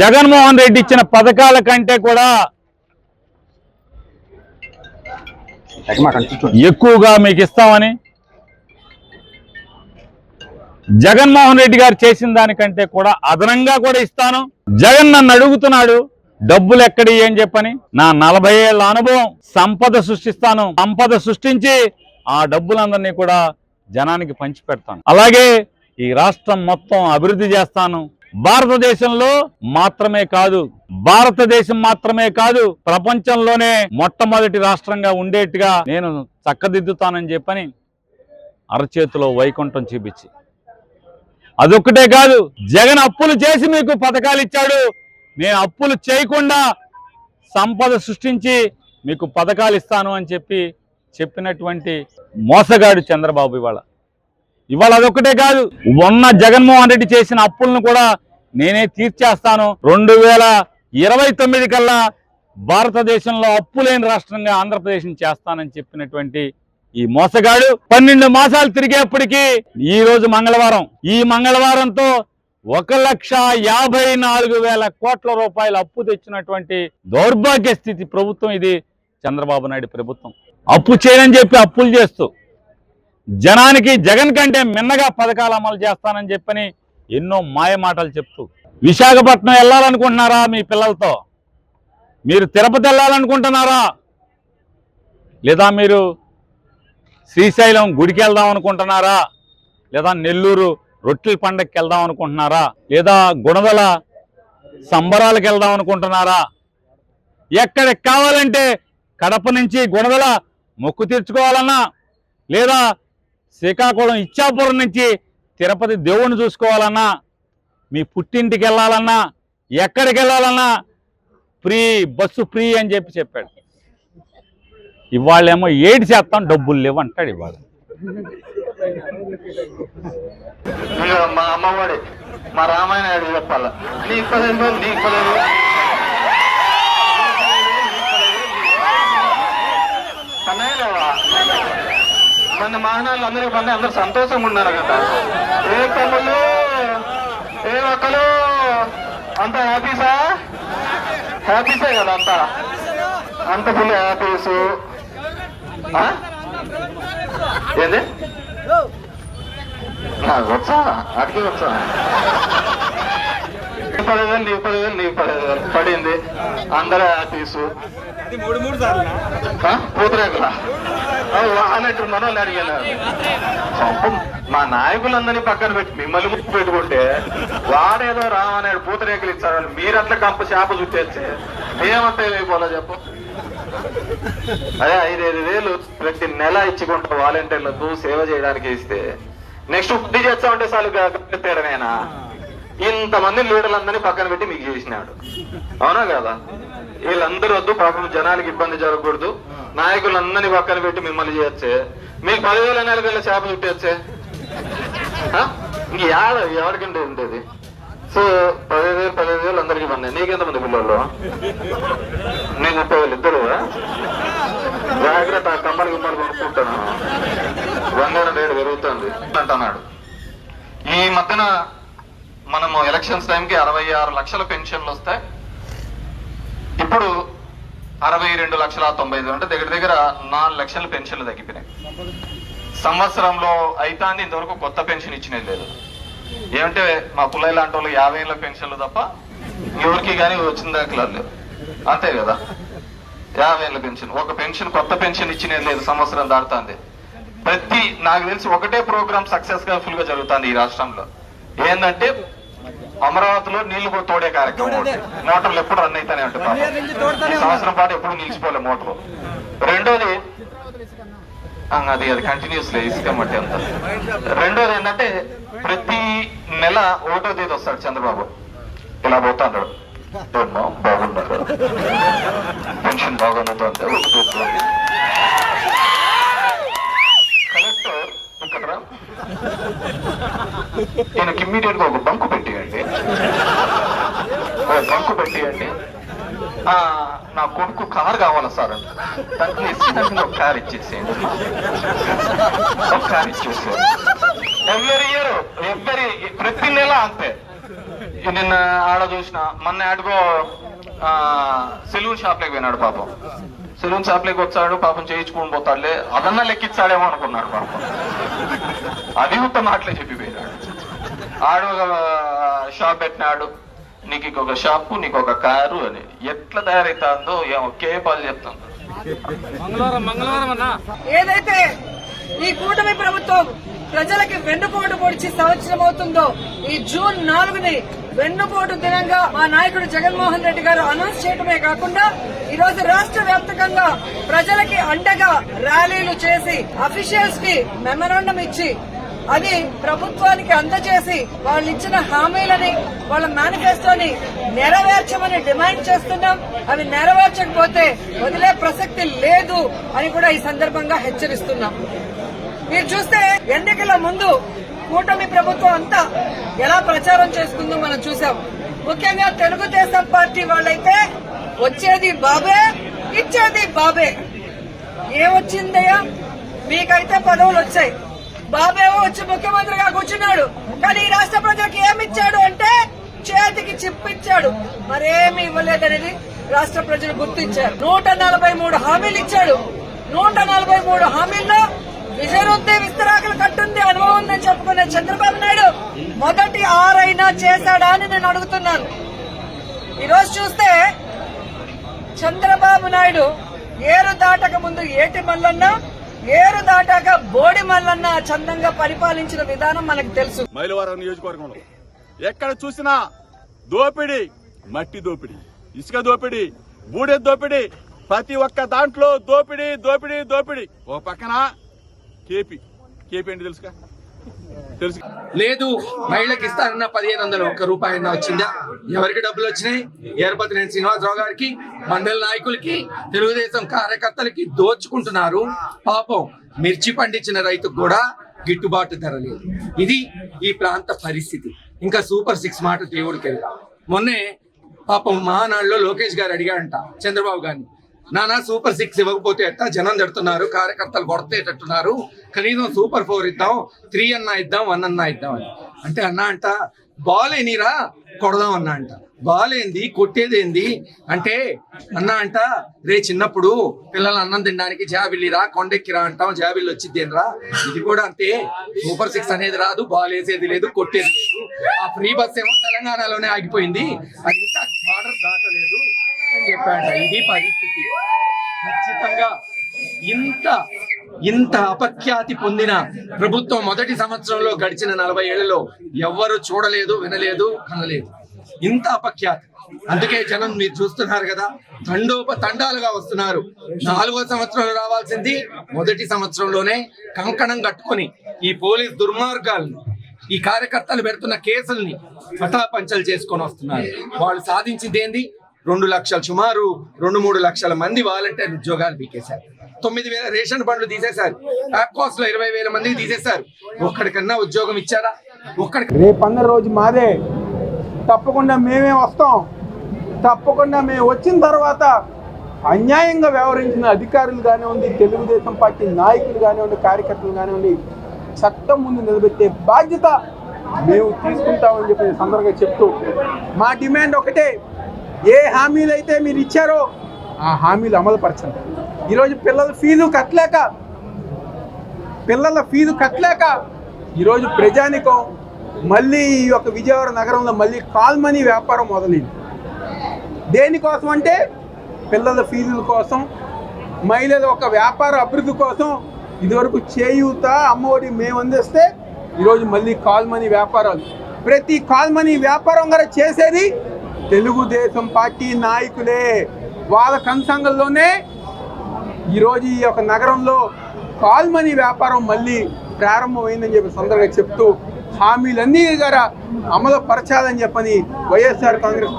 జగన్మోహన్ రెడ్డి ఇచ్చిన పథకాల కంటే కూడా ఎక్కువగా మీకు ఇస్తామని జగన్మోహన్ రెడ్డి గారు చేసిన దానికంటే కూడా అదనంగా కూడా ఇస్తాను. జగన్ నన్ను అడుగుతున్నాడు డబ్బులు ఎక్కడి అని చెప్పని నా నలభై ఏళ్ళ అనుభవం సంపద సృష్టిస్తాను. సంపద సృష్టించి ఆ డబ్బులందరినీ కూడా జనానికి పంచి పెడతాను అలాగే ఈ రాష్ట్రం మొత్తం అభివృద్ధి చేస్తాను. భారతదేశంలో మాత్రమే కాదు భారతదేశం మాత్రమే కాదు ప్రపంచంలోనే మొట్టమొదటి రాష్ట్రంగా ఉండేట్టుగా నేను చక్కదిద్దుతానని చెప్పని అరచేతిలో వైకుంఠం చూపించి. అదొక్కటే కాదు జగన్ అప్పులు చేసి మీకు పథకాలు ఇచ్చాడు. నేను అప్పులు చేయకుండా సంపద సృష్టించి మీకు పథకాలు ఇస్తాను అని చెప్పి చెప్పినటువంటి మోసగాడు చంద్రబాబు ఇవాళ. ఇవాళ అదొక్కటే కాదు. ఉన్న జగన్మోహన్ రెడ్డి చేసిన అప్పులను కూడా నేనే తీర్చేస్తాను. రెండు వేల ఇరవై తొమ్మిది కల్లా భారతదేశంలో అప్పులేని రాష్ట్రంగా ఆంధ్రప్రదేశ్ చేస్తానని చెప్పినటువంటి ఈ మోసగాడు పన్నెండు మాసాలు తిరిగేప్పటికీ ఈ రోజు మంగళవారం. ఈ మంగళవారంతో ఒక లక్ష యాభై నాలుగు వేల కోట్ల రూపాయల అప్పు తెచ్చినటువంటి దౌర్భాగ్య స్థితి ప్రభుత్వం ఇది చంద్రబాబు నాయుడు ప్రభుత్వం. అప్పు చేయనని చెప్పి అప్పులు చేస్తూ జనానికి జగన్ కంటే మిన్నగా పథకాలు అమలు చేస్తానని చెప్పని ఎన్నో మాయ మాటలు చెప్తూ. విశాఖపట్నం వెళ్ళాలనుకుంటున్నారా మీ పిల్లలతో? మీరు తిరుపతి వెళ్ళాలనుకుంటున్నారా? లేదా మీరు శ్రీశైలం గుడికి వెళ్దాం అనుకుంటున్నారా? లేదా నెల్లూరు రొట్టెల పండగకి వెళ్దాం అనుకుంటున్నారా? లేదా గుణదల సంబరాలకు వెళ్దాం అనుకుంటున్నారా? ఎక్కడికి కావాలంటే కడప నుంచి గుణదల మొక్కు తీర్చుకోవాలన్నా లేదా శ్రీకాకుళం ఇచ్చాపురం నుంచి తిరుపతి దేవుణ్ణి చూసుకోవాలన్నా మీ పుట్టింటికి వెళ్ళాలన్నా ఎక్కడికి వెళ్ళాలన్నా ఫ్రీ బస్సు ఫ్రీ అని చెప్పి చెప్పాడు. ఇవాళేమో ఏడు శాతం డబ్బులు లేవు అంటాడు ఇవాళ మా అమ్మవాడి మా రామాయణ చెప్పాల. నీకు నీకు కన్నయ్య మన మానాలు అందరికి పని అందరు సంతోషంగా ఉన్నారు కదా. ఏ తమ్ముళ్ళు? ఏ ఒక్కలు అంత హ్యాపీసా హ్యాపీసే కదా అంతా? అంత ఫుల్ హ్యాపీసు? ఏంది? వచ్చా? అడిగి వచ్చా? పదివేలు నీ పదివేలు నీ పదివేలు. పడింది. అందరూ హ్యాపీసు? పూతరేకులా అన్నట్టు మనోళ్ళు మా నాయకులందరినీ పక్కన పెట్టి మిమ్మల్ని ముక్కు పెట్టుకుంటే వాడేదో రామన్నాడు పూతరేకులు ఇచ్చారు మీరట్లా కంప చేప చుట్టేస్తే మేమంతా ఏమైపోవాలో చెప్పు అదే ఐదైదు వేలు ప్రతి నెల ఇచ్చుకుంటా వాలంటీర్లకు సేవ చేయడానికి ఇస్తే నెక్స్ట్ బుద్ధి చేస్తా ఉంటే చాలు తేడనేనా ఇంతమంది లీడర్లందరినీ పక్కన పెట్టి మీకు చేసినాడు. అవునా కదా? వీళ్ళందరూ వద్దు పాపం జనాలకి ఇబ్బంది జరగకూడదు. నాయకులందరినీ పక్కన పెట్టి మిమ్మల్ని చేయొచ్చే. మీకు పదివేల నెల వేల చేప చుట్టేచ్చే ఇంక యాడ ఎవరికంటే ఉండేది? సో పదిహేను వేలు పదిహేను వేలు అందరికి పన్నాయి నీకెంతమంది పిల్లలు? నీకు ముప్పై వేలు ఇద్దరు జాగ్రత్త కమ్మలు గిమ్మలు కొనుక్కుంటాను. బంగారం రేటు పెరుగుతుంది. అంటున్నాడు. ఈ మధ్యన మనము ఎలక్షన్స్ టైంకి అరవై ఆరు లక్షల పెన్షన్లు వస్తాయి ఇప్పుడు అరవై రెండు లక్షల తొంభై ఐదు అంటే దగ్గర దగ్గర నాలుగు లక్షల పెన్షన్లు తగ్గిపోయినాయి. సంవత్సరంలో అయితే ఇంతవరకు కొత్త పెన్షన్ ఇచ్చినది లేదు. ఏమంటే మా పుల్లయ్య లాంటి వాళ్ళు యాభై ఏళ్ళ పెన్షన్లు తప్ప ఎవరికి కానీ వచ్చిన దాఖలా లేవు అంతే కదా? యాభై ఏళ్ళ పెన్షన్ ఒక పెన్షన్ కొత్త పెన్షన్ ఇచ్చినది లేదు సంవత్సరం దాడుతుంది ప్రతి నాకు తెలిసి ఒకటే ప్రోగ్రామ్ సక్సెస్గా ఫుల్గా జరుగుతుంది ఈ రాష్ట్రంలో. ఏంటంటే అమరావతిలో నీళ్ళు తోడే కార్యక్రమం. మోటార్లు ఎప్పుడు రన్ అయితేనే ఉంటాయి సంవత్సరం పాటు ఎప్పుడు నిలిచిపోలే మోటార్ రెండోది అది అది కంటిన్యూస్ ఇసుక మట్టి అంతా. రెండోది ఏంటంటే ప్రతి నెల ఒకటో తేదీ వస్తాడు చంద్రబాబు. ఇలా పోతా అంటాడు. ఏమ్మా, బాగున్నారు పెన్షన్ బాగున్నది అంటే ఒకటో తేదీ. ఇమ్మీడియట్గా ఒక బంకు పెట్టియండి. ఒక బంకు పెట్టియండి. నా కొడుకు కార్ కావాలా సార్? దానికి ఇచ్చి ఒక కార్ ఇచ్చేసేయండి. ఒక కార్ ఇచ్చేసేయండి. ఎవ్రీ ఇయర్ ఎవ్రీ ప్రతి నెల అంతే. నిన్న ఆడ చూసిన మొన్న ఆడుకో సెలూన్ షాప్లోకి పోయినాడు పాపం. సెలూన్ షాప్లోకి వచ్చాడు పాపం చేయించుకుని పోతాడులే. అదన్నా లెక్కిచ్చాడేమో అనుకున్నాడు పాపం. అది మొత్తం మాటలే చెప్పిపోయినాడు. ఆడు ఒక షాప్ పెట్టినాడు. నీకు ఇంకొక షాపు నీకు ఒక కారు అని. ఎట్లా తయారైతుందో ఏమో కేపాలు చెప్తాను ఏదైతే ఈ కూటమి ప్రభుత్వం ప్రజలకి వెన్నుపోటు పొడిచి సంవత్సరం అవుతుందో ఈ జూన్ నాలుగుని వెన్నుపోటు దినంగా మా నాయకుడు జగన్మోహన్ రెడ్డి గారు అనౌన్స్ చేయడమే కాకుండా ఈ రోజు రాష్ట్ర వ్యాప్తంగా ప్రజలకి అండగా ర్యాలీలు చేసి అఫీషియల్స్కి మెమరాండం ఇచ్చి అది ప్రభుత్వానికి అందజేసి వాళ్ళు ఇచ్చిన హామీలని వాళ్ళ మేనిఫెస్టోని నెరవేర్చమని డిమాండ్ చేస్తున్నాం. అవి నెరవేర్చకపోతే వదిలే ప్రసక్తి లేదు అని కూడా ఈ సందర్భంగా హెచ్చరిస్తున్నాం. మీరు చూస్తే ఎన్నికల ముందు కూటమి ప్రభుత్వం అంతా ఎలా ప్రచారం చేసుకుందో మనం చూసాం. ముఖ్యంగా తెలుగుదేశం పార్టీ వాళ్ళైతే వచ్చేది బాబే ఇచ్చేది బాబే. ఏమొచ్చిందయ్యా మీకైతే పదవులు వచ్చాయి. బాబేమో వచ్చి ముఖ్యమంత్రిగా కూర్చున్నాడు. కానీ ఈ రాష్ట్ర ప్రజలకు ఏమి ఇచ్చాడు అంటే చేతికి చిప్పిచ్చాడు. మరేమి ఇవ్వలేదనేది రాష్ట్ర ప్రజలు గుర్తించారు. నూట నలభై మూడు హామీలు ఇచ్చాడు. నూట నలభై మూడు హామీల్లో విజయరుద్ది విస్తరాకులు కట్టుంది అనుభవం ఉందని చెప్పుకునే చంద్రబాబు నాయుడు మొదటి ఆరైనా చేశాడా అని నేను అడుగుతున్నాను. ఈరోజు చూస్తే చంద్రబాబు నాయుడు ఏరు దాటక ముందు ఏటి మల్లన్న ఏరు దాటాక బోడి మల్లన్న చందంగా పరిపాలించిన విధానం మనకు తెలుసు. మైలవరం నియోజకవర్గంలో ఎక్కడ చూసినా దోపిడి మట్టి దోపిడి ఇసుక దోపిడి బూడె దోపిడి ప్రతి ఒక్క దాంట్లో దోపిడి దోపిడి దోపిడి. ఓ పక్కన కేపీ. కేపీ ఏంటి తెలుసుగా? తెలుసు. లేదు మహిళకి ఇస్తానన్న పదిహేను వందల ఒక్క రూపాయి వచ్చిందా? ఎవరికి డబ్బులు వచ్చినాయి? ఏర్పతినేని శ్రీనివాసరావు గారికి మండల నాయకులకి తెలుగుదేశం కార్యకర్తలకి దోచుకుంటున్నారు. పాపం మిర్చి పండించిన రైతుకు కూడా గిట్టుబాటు ధర లేదు. ఇది ఈ ప్రాంత పరిస్థితి. ఇంకా సూపర్ సిక్స్ మాట దేవుడికి వెళ్దాం. మొన్నే పాపం మహానాడులో లోకేష్ గారు అడిగాడంట చంద్రబాబు గారిని. నానా సూపర్ సిక్స్ ఇవ్వకపోతే ఎట్టా జనం తిడుతున్నారు కార్యకర్తలు కొడతేటట్టున్నారు. కనీసం సూపర్ ఫోర్ ఇద్దాం త్రీ అన్నా ఇద్దాం వన్ అన్నా ఇద్దాం అని. అంటే అన్నా అంట బాల్ కొడదాం అన్నా అంట. బాల్ ఏంది? కొట్టేదేంది అంటే అన్నా అంట రే చిన్నప్పుడు పిల్లలు అన్నం తినడానికి జాబిల్లిరా కొండెక్కిరా అంటాం జాబిల్లి వచ్చిద్దేనరా ఇది కూడా అంతే. సూపర్ సిక్స్ అనేది రాదు బాల్ వేసేది లేదు కొట్టేది లేదు. ఆ ఫ్రీ బస్ ఏమో తెలంగాణలోనే ఆగిపోయింది. అది ఇంకా బార్డర్ దాటలేదు. అని చెప్పాడు ఇది పరిస్థితి. ఖచ్చితంగా ఇంత ఇంత అపఖ్యాతి పొందిన ప్రభుత్వం మొదటి సంవత్సరంలో గడిచిన నలభై ఏళ్ళలో ఎవ్వరు చూడలేదు వినలేదు కనలేదు. ఇంత అపఖ్యాతి. అందుకే జనం మీరు చూస్తున్నారు కదా తండోప తండాలుగా వస్తున్నారు. నాలుగో సంవత్సరంలో రావాల్సింది మొదటి సంవత్సరంలోనే కంకణం కట్టుకొని ఈ పోలీస్ దుర్మార్గాలను ఈ కార్యకర్తలు పెడుతున్న కేసుల్ని పటాపంచలు చేసుకొని వస్తున్నారు. వాళ్ళు సాధించింది ఏంది? రెండు లక్షల సుమారు రెండు మూడు లక్షల మంది వాలంటీర్ ఉద్యోగాలు పీకేశారు. తొమ్మిది వేల రేషన్ బండ్లు తీసేశారు. అక్వాస్లో ఇరవై వేల మందికి తీసేశారు. ఒక్కడికన్నా ఉద్యోగం ఇచ్చారా? ఒక్కడికి రేపన్న రోజు మాదే. తప్పకుండా మేమే వస్తాం. తప్పకుండా మేము వచ్చిన తర్వాత అన్యాయంగా వ్యవహరించిన అధికారులు కానివ్వండి తెలుగుదేశం పార్టీ నాయకులు కానివ్వండి కార్యకర్తలు కానివ్వండి చట్టం ముందు నిలబెట్టే బాధ్యత మేము తీసుకుంటామని చెప్పి సందర్భంగా చెప్తూ మా డిమాండ్ ఒకటే. ఏ హామీలు అయితే మీరు ఇచ్చారో ఆ హామీలు అమలుపరచండి ఈరోజు పిల్లల ఫీజు కట్టలేక పిల్లల ఫీజు కట్టలేక ఈరోజు ప్రజానికం మళ్ళీ ఈ యొక్క విజయవాడ నగరంలో మళ్ళీ కాల్మనీ వ్యాపారం మొదలైంది. దేనికోసం అంటే పిల్లల ఫీజుల కోసం మహిళల ఒక వ్యాపార అభివృద్ధి కోసం ఇదివరకు చేయూత అమ్మఒడి మేము అందిస్తే ఈరోజు మళ్ళీ కాల్మనీ వ్యాపారాలు. ప్రతి కాల్మనీ వ్యాపారం కూడా చేసేది తెలుగుదేశం పార్టీ నాయకులే. వాళ్ళ కన్సంగంలోనే ఈరోజు ఈ యొక్క నగరంలో కాల్మనీ వ్యాపారం మళ్ళీ ప్రారంభమైందని చెప్పి సందర్భంగా చెప్తూ హామీలన్నీ గారా అమలు పరచాలని చెప్పని వైఎస్ఆర్ కాంగ్రెస్ పార్టీ